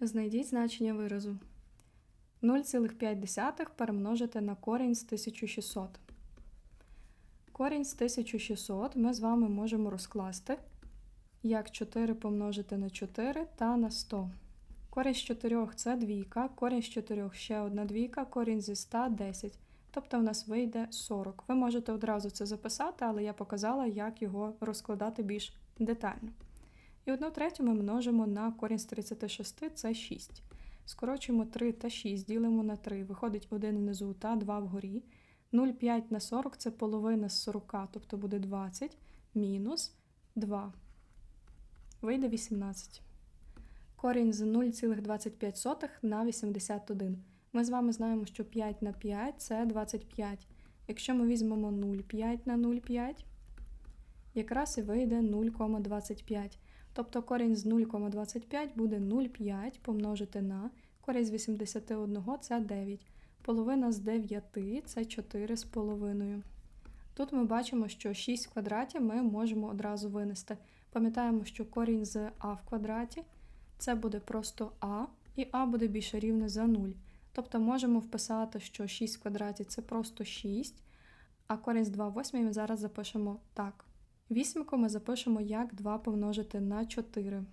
Знайдіть значення виразу. 0,5 перемножити на корінь з 1600. Корінь з 1600 ми з вами можемо розкласти як 4 помножити на 4 та на 100. Корінь з 4 це двійка, корінь з 4 ще одна двійка, корінь зі 100 – 10. Тобто в нас вийде 40. Ви можете одразу це записати, але я показала, як його розкладати більш детально. І 1 третю ми множимо на корінь з 36, це 6. Скорочуємо 3 та 6, ділимо на 3. Виходить 1 внизу та 2 вгорі. 0,5 на 40 це половина з 40, тобто буде 20, мінус 2. Вийде 18. Корінь з 0,25 на 81. Ми з вами знаємо, що 5 на 5 це 25. Якщо ми візьмемо 0,5 на 0,5, якраз і вийде 0,25. Тобто корінь з 0,25 буде 0,5 помножити на корінь з 81 це 9. Половина з 9 це 4,5. Тут ми бачимо, що 6 в квадраті ми можемо одразу винести. Пам'ятаємо, що корінь з а в квадраті це буде просто а, і а буде більше рівне за 0. Тобто можемо вписати, що 6 в квадраті це просто 6, а корінь з 2 в 8 ми зараз запишемо так. Вісімку ми запишемо як 2 помножити на 4.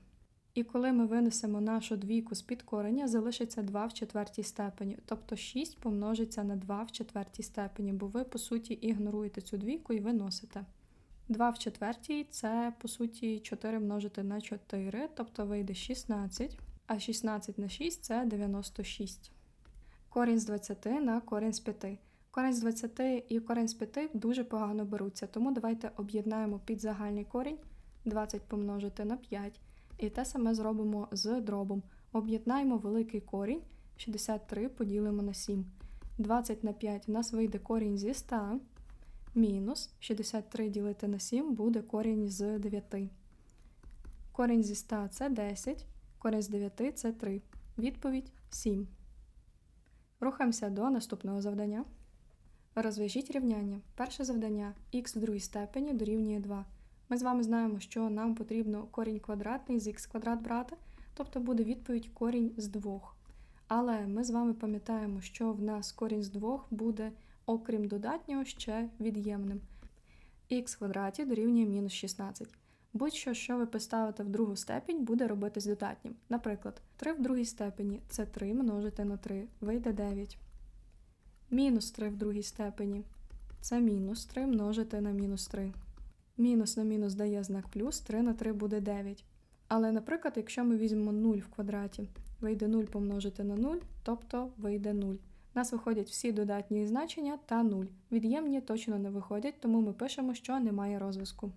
І коли ми винесемо нашу двійку з під кореня, залишиться 2 в четвертій степені, тобто 6 помножиться на 2 в четвертій степені, бо ви, по суті, ігноруєте цю двійку і виносите. 2 в четвертій це, по суті, 4 множити на 4, тобто вийде 16, а 16 на 6 це 96. Корінь з 20 на корінь з 5. Корінь з 20 і корінь з 5 дуже погано беруться, тому давайте об'єднаємо під загальний корінь 20 помножити на 5. І те саме зробимо з дробом. Об'єднаємо великий корінь 63 поділимо на 7. 20 на 5 у нас вийде корінь зі 100, мінус 63 ділити на 7 буде корінь з 9. Корінь зі 100 це 10, корінь з 9 це 3. Відповідь 7. Рухаємося до наступного завдання. Розв'яжіть рівняння. Перше завдання х в другій степені дорівнює 2. Ми з вами знаємо, що нам потрібно корінь квадратний з х квадрат брати, тобто буде відповідь корінь з 2. Але ми з вами пам'ятаємо, що в нас корінь з 2 буде, окрім додатнього, ще від'ємним. х квадраті дорівнює мінус 16. Будь-що, що ви поставите в другу степінь, буде робитись додатнім. Наприклад, 3 в другій степені це 3 множити на 3, вийде 9. Мінус 3 в другій степені це мінус 3 множити на мінус 3. Мінус на мінус дає знак плюс, 3 на 3 буде 9. Але, наприклад, якщо ми візьмемо 0 в квадраті, вийде 0 помножити на 0, тобто вийде 0. У нас виходять всі додатні значення та 0. Від'ємні точно не виходять, тому ми пишемо, що немає розв'язку.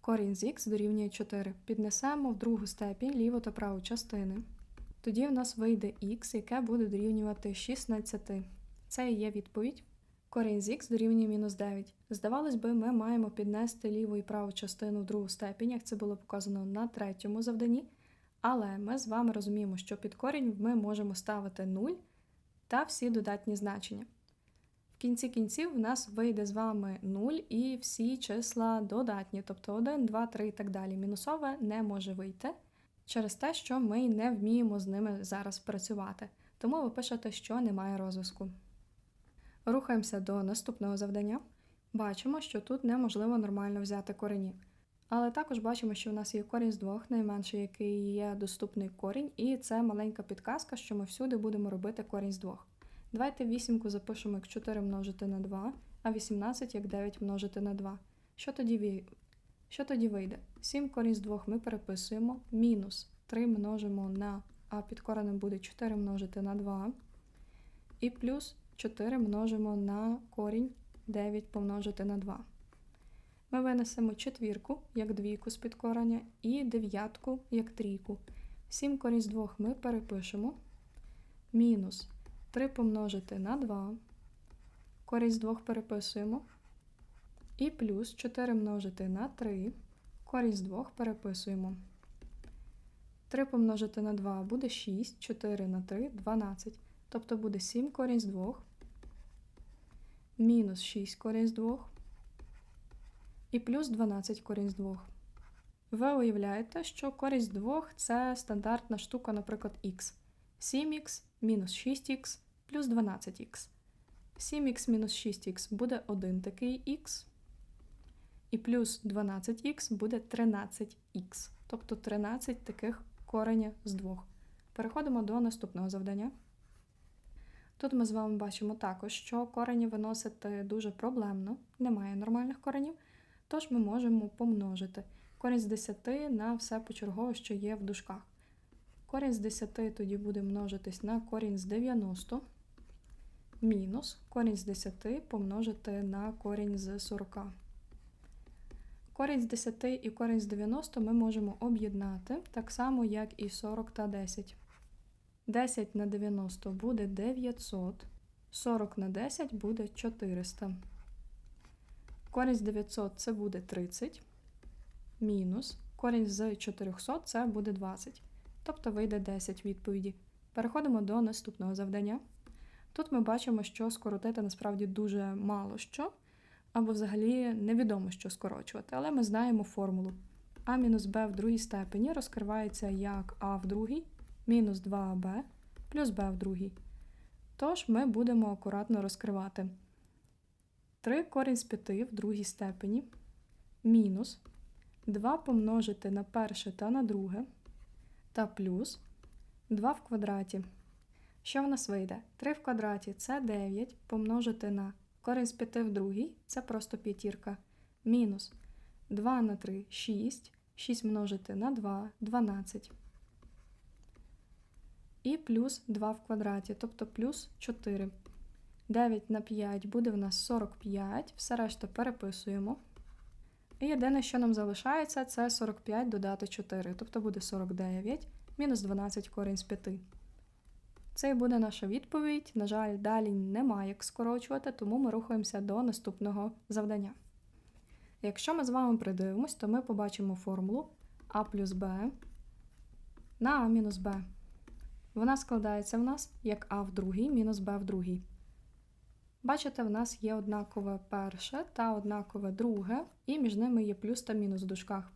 Корінь з х дорівнює 4. Піднесемо в другу степінь ліву та праву частини. Тоді в нас вийде х, яке буде дорівнювати 16. Це і є відповідь. Корінь з х дорівнює мінус 9. Здавалось би, ми маємо піднести ліву і праву частину в другу степінь, як це було показано на третьому завданні. Але ми з вами розуміємо, що під корінь ми можемо ставити 0 та всі додатні значення. В кінці кінців в нас вийде з вами 0 і всі числа додатні, тобто 1, 2, 3 і так далі. Мінусове не може вийти через те, що ми не вміємо з ними зараз працювати. Тому ви пишете, що немає розв'язку. Рухаємося до наступного завдання. Бачимо, що тут неможливо нормально взяти корені. Але також бачимо, що в нас є корінь з двох, найменший, який є доступний корінь, і це маленька підказка, що ми всюди будемо робити корінь з двох. Давайте вісімку запишемо як 4 множити на 2, а 18 як 9 множити на 2. Що тоді, ві... що тоді вийде? 7 корінь з 2 ми переписуємо, мінус 3 множимо на, а під коренем буде 4 множити на 2, і плюс 4 множимо на корінь 9 помножити на 2. Ми винесемо четвірку, як двійку з під кореня, і дев'ятку, як трійку. 7 корінь з 2 ми перепишемо. Мінус 3 помножити на 2. Корінь з 2 переписуємо. І плюс 4 множити на 3. Корінь з 2 переписуємо. 3 помножити на 2 буде 6, 4 на 3 12. Тобто буде 7 корінь з 2, мінус 6 корінь з 2 і плюс 12 корінь з 2. Ви уявляєте, що користь двох це стандартна штука, наприклад, х. 7х мінус 6х плюс 12х. 7х мінус 6х буде один такий х, і плюс 12х буде 13х, тобто 13 таких кореня з двох. Переходимо до наступного завдання. Тут ми з вами бачимо також, що корені виносити дуже проблемно, немає нормальних коренів, тож ми можемо помножити корінь з 10 на все почергово, що є в дужках. Корінь з 10 тоді буде множитись на корінь з 90, мінус корінь з 10 помножити на корінь з 40. Корінь з 10 і корінь з 90 ми можемо об'єднати так само, як і 40 та 10. 10 на 90 буде 900, 40 на 10 буде 400. Корінь з 900 це буде 30, мінус корінь з 400 це буде 20. Тобто вийде 10 відповіді. Переходимо до наступного завдання. Тут ми бачимо, що скоротити насправді дуже мало що, або взагалі невідомо, що скорочувати, але ми знаємо формулу. А мінус Б в другій степені розкривається як А в другій мінус 2аб плюс b в другій. Тож ми будемо акуратно розкривати 3 корінь з 5 в другій степені мінус 2 помножити на перше та на друге та плюс 2 в квадраті. Що в нас вийде? 3 в квадраті це 9 помножити на корінь з 5 в другій це просто п'ятірка. Мінус 2 на 3 6, 6 множити на 2 12 і плюс 2 в квадраті, тобто плюс 4. 9 на 5 буде в нас 45, все решта переписуємо. І єдине, що нам залишається, це 45 додати 4, тобто буде 49 мінус 12 корінь з 5. Це і буде наша відповідь. На жаль, далі немає як скорочувати, тому ми рухаємося до наступного завдання. Якщо ми з вами придивимось, то ми побачимо формулу а плюс b на а мінус b. Вона складається в нас як А в другій мінус Б в другій. Бачите, в нас є однакове перше та однакове друге, і між ними є плюс та мінус в дужках.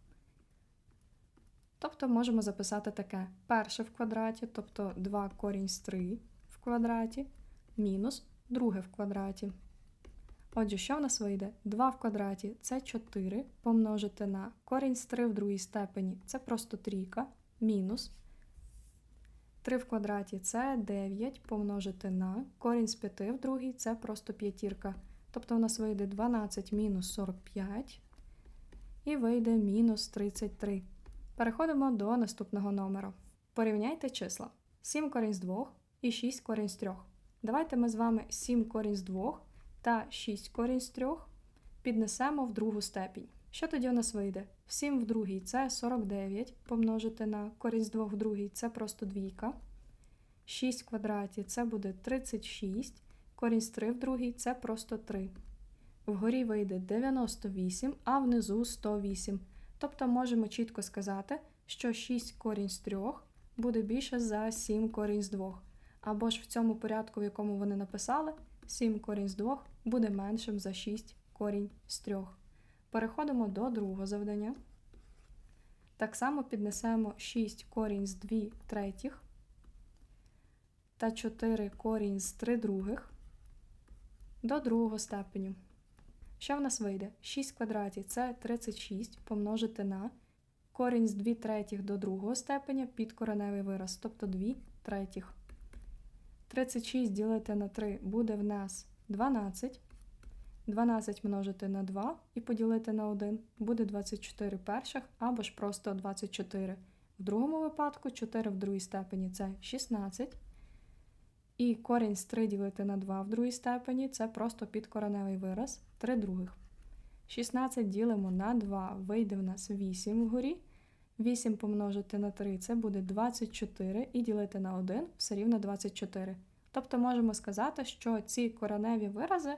Тобто можемо записати таке перше в квадраті, тобто 2 корінь з 3 в квадраті, мінус друге в квадраті. Отже, що в нас вийде? 2 в квадраті це 4 помножити на корінь з 3 в другій степені це просто трійка, мінус 3 в квадраті це 9 помножити на корінь з 5 в другій це просто п'ятірка. Тобто у нас вийде 12 мінус 45 і вийде мінус 33. Переходимо до наступного номеру. Порівняйте числа: 7 корінь з 2 і 6 корінь з 3. Давайте ми з вами 7 корінь з 2 та 6 корінь з 3 піднесемо в другу степінь. Що тоді у нас вийде? 7 в другій це 49 помножити на корінь з 2 в другій це просто двійка. 6 в квадраті це буде 36, корінь з 3 в другій це просто 3. Вгорі вийде 98, а внизу 108. Тобто можемо чітко сказати, що 6 корінь з 3 буде більше за 7 корінь з 2. Або ж в цьому порядку, в якому вони написали, 7 корінь з 2 буде меншим за 6 корінь з 3. Переходимо до другого завдання. Так само піднесемо 6 корінь з 2 третіх та 4 корінь з 3 других до другого степеню. Що в нас вийде? 6 квадратів це 36 помножити на корінь з 2 третіх до другого степеня під кореневий вираз, тобто 2 третіх. 36 ділити на 3 буде в нас 12. 12 множити на 2 і поділити на 1 буде 24 перших або ж просто 24. В другому випадку 4 в другій степені це 16. І корінь з 3 ділити на 2 в другій степені це просто підкореневий вираз 3 других. 16 ділимо на 2, вийде в нас 8 вгорі. 8 помножити на 3 це буде 24 і ділити на 1 все рівно 24. Тобто можемо сказати, що ці кореневі вирази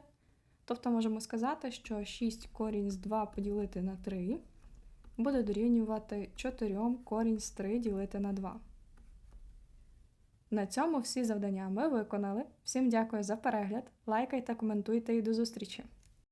Тобто можемо сказати, що 6 корінь з 2 поділити на 3 буде дорівнювати 4 корінь з 3 ділити на 2. На цьому всі завдання ми виконали. Всім дякую за перегляд. Лайкайте, коментуйте і до зустрічі!